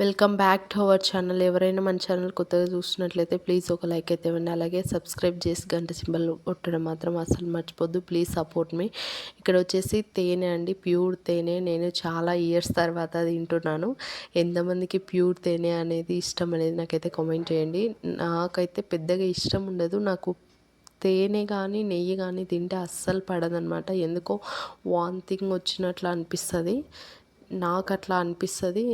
Welcome back to our channel ఎవరైనా మన channel కొత్తగా చూస్తున్నట్లయితే ప్లీజ్ ఒక లైక్ అయితే ఇవ్వండి. అలాగే సబ్స్క్రైబ్ చేసి గంట సింబల్ కొట్టడం మాత్రం అసలు మర్చిపోద్దు. ప్లీజ్ సపోర్ట్ మీ ఇక్కడ వచ్చేసి తేనె అండి. ప్యూర్ తేనె. నేను చాలా ఇయర్స్ తర్వాత తింటున్నాను. ఎంతమందికి ప్యూర్ తేనె అనేది ఇష్టం అనేది నాకైతే కామెంట్ చేయండి. నాకైతే పెద్దగా ఇష్టం ఉండదు. నాకు తేనె కానీ నెయ్యి కానీ తింటే అస్సలు పడదనమాట ఎందుకో వాంతింగ్ వచ్చినట్లు అనిపిస్తుంది. నాకు అట్లా అనిపిస్తుంది.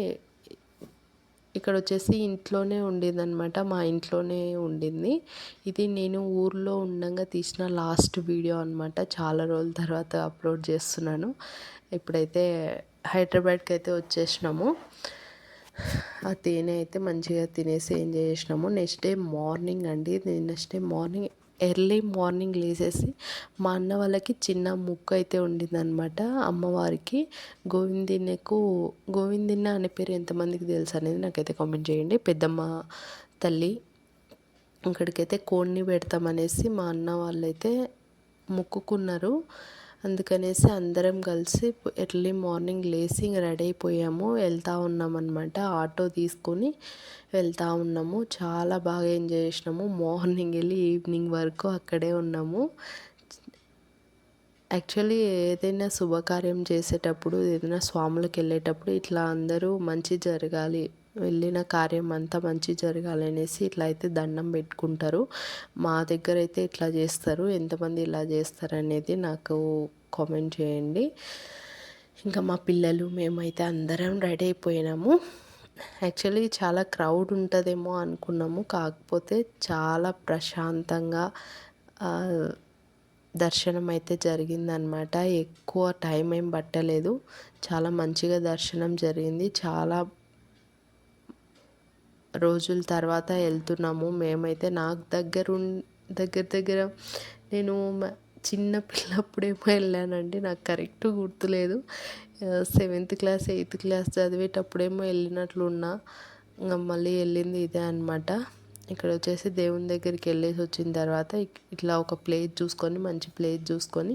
ఇక్కడ వచ్చేసి ఇంట్లోనే ఉండేదన్నమాట మా ఇంట్లోనే ఉండింది. ఇది నేను ఊర్లో ఉండగా తీసిన లాస్ట్ వీడియో అనమాట చాలా రోజుల తర్వాత అప్లోడ్ చేస్తున్నాను. ఇప్పుడైతే హైదరాబాద్కి అయితే వచ్చేసినాము. ఆ తేనె అయితే మంచిగా తినేసి ఏం చేసినాము. నెక్స్ట్ డే మార్నింగ్ అండి next day morning early morning లేచేసి మా అన్న వాళ్ళకి చిన్న ముక్కు అయితే ఉండిందనమాట అమ్మవారికి. గోవిందిన్నకు గోవిందిన్న అనే పేరు ఎంతమందికి తెలుసు అనేది నాకైతే కామెంట్ చేయండి. పెద్దమ్మ తల్లి ఇక్కడికైతే కోడిని పెడతామనేసి మా అన్న వాళ్ళైతే మొక్కుకున్నారు. అందుకనేసి అందరం కలిసి ఎర్లీ మార్నింగ్ లేచి రెడీ అయిపోయాము. వెళ్తూ ఉన్నామన్నమాట. ఆటో తీసుకొని వెళ్తూ ఉన్నాము. చాలా బాగా ఎంజాయ్ చేసినాము. మార్నింగ్ వెళ్ళి ఈవినింగ్ వరకు అక్కడే ఉన్నాము. యాక్చువల్లీ ఏదైనా శుభకార్యం చేసేటప్పుడు ఏదైనా స్వాములకు వెళ్ళేటప్పుడు ఇట్లా అందరూ మంచి జరగాలి. వెళ్ళిన కార్యం అంతా మంచి జరగాలి అనేసి ఇట్లా అయితే దండం పెట్టుకుంటారు. మా దగ్గర అయితే ఇట్లా చేస్తారు. ఎంతమంది ఇలా చేస్తారు అనేది నాకు కామెంట్ చేయండి. ఇంకా మా పిల్లలు మేమైతే అందరం రెడీ అయిపోయినాము. యాక్చువల్లీ చాలా క్రౌడ్ ఉంటుందేమో అనుకున్నాము. కాకపోతే చాలా ప్రశాంతంగా దర్శనం అయితే జరిగిందనమాట ఎక్కువ టైం ఏం పట్టలేదు. చాలా మంచిగా దర్శనం జరిగింది. చాలా రోజుల తర్వాత వెళ్తున్నాము. మేమైతే నాకు దగ్గర దగ్గర దగ్గర నేను చిన్న పిల్లప్పుడేమో వెళ్ళానండి. నాకు కరెక్ట్ గుర్తులేదు. సెవెంత్ క్లాస్ ఎయిత్ క్లాస్ చదివేటప్పుడేమో వెళ్ళినట్లు ఉన్నా ఇంకా మళ్ళీ వెళ్ళింది ఇదే అనమాట ఇక్కడ వచ్చేసి దేవుని దగ్గరికి వెళ్ళేసి వచ్చిన తర్వాత ఇట్లా ఒక ప్లేట్ చూసుకొని మంచి ప్లేట్ చూసుకొని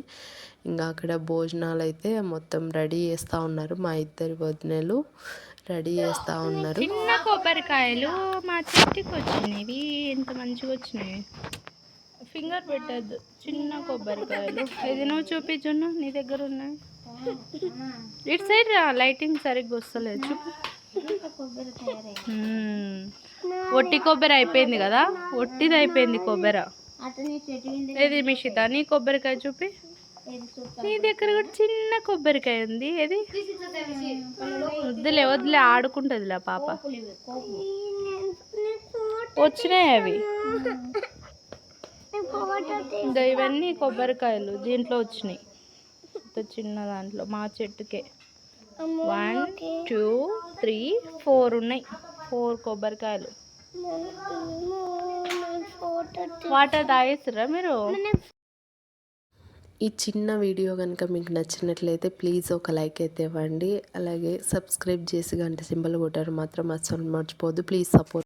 ఇంకా అక్కడ భోజనాలు అయితే మొత్తం రెడీ చేస్తూ ఉన్నారు మా ఇద్దరి వదినలు. రెడీ చేస్తూ ఉన్నారు. చిన్న కొబ్బరికాయలు మా చెట్టుకి వచ్చినాయి ఎంత మంచిగా వచ్చినాయి ఫింగర్ పెట్టద్దు. చిన్న కొబ్బరికాయలు. ఇది నువ్వు చూపించును నీ దగ్గర ఉన్నాయి. ఇటు సైడ్ లైటింగ్ సరిగ్గా వస్తలేదు. చూపు. ఒట్టి కొబ్బరి అయిపోయింది కదా? ఒట్టిది అయిపోయింది కొబ్బరి. ఏది మిషిత? నీ కొబ్బరికాయ చూపి. నీ దగ్గర కూడా చిన్న కొబ్బరికాయ ఉంది. ఏది? వద్దులే వద్దులే ఆడుకుంటుందిలే పాప. వచ్చినాయి అవి. ఇంకా ఇవన్నీ కొబ్బరికాయలు దీంట్లో వచ్చినాయి. చిన్న దాంట్లో మా చెట్టుకే. వన్ టూ త్రీ ఫోర్ ఉన్నాయి. ఫోర్ కొబ్బరికాయలు. వాటర్ తాగేస్తారా మీరు? ఈ చిన్న వీడియో కనుక మీకు నచ్చినట్లయితే ప్లీజ్ ఒక లైక్ అయితే ఇవ్వండి. అలాగే సబ్స్క్రైబ్ చేసి గంట సింబల్ కొట్టారు మాత్రం అస్సలు మర్చిపోద్దు ప్లీజ్ సపోర్ట్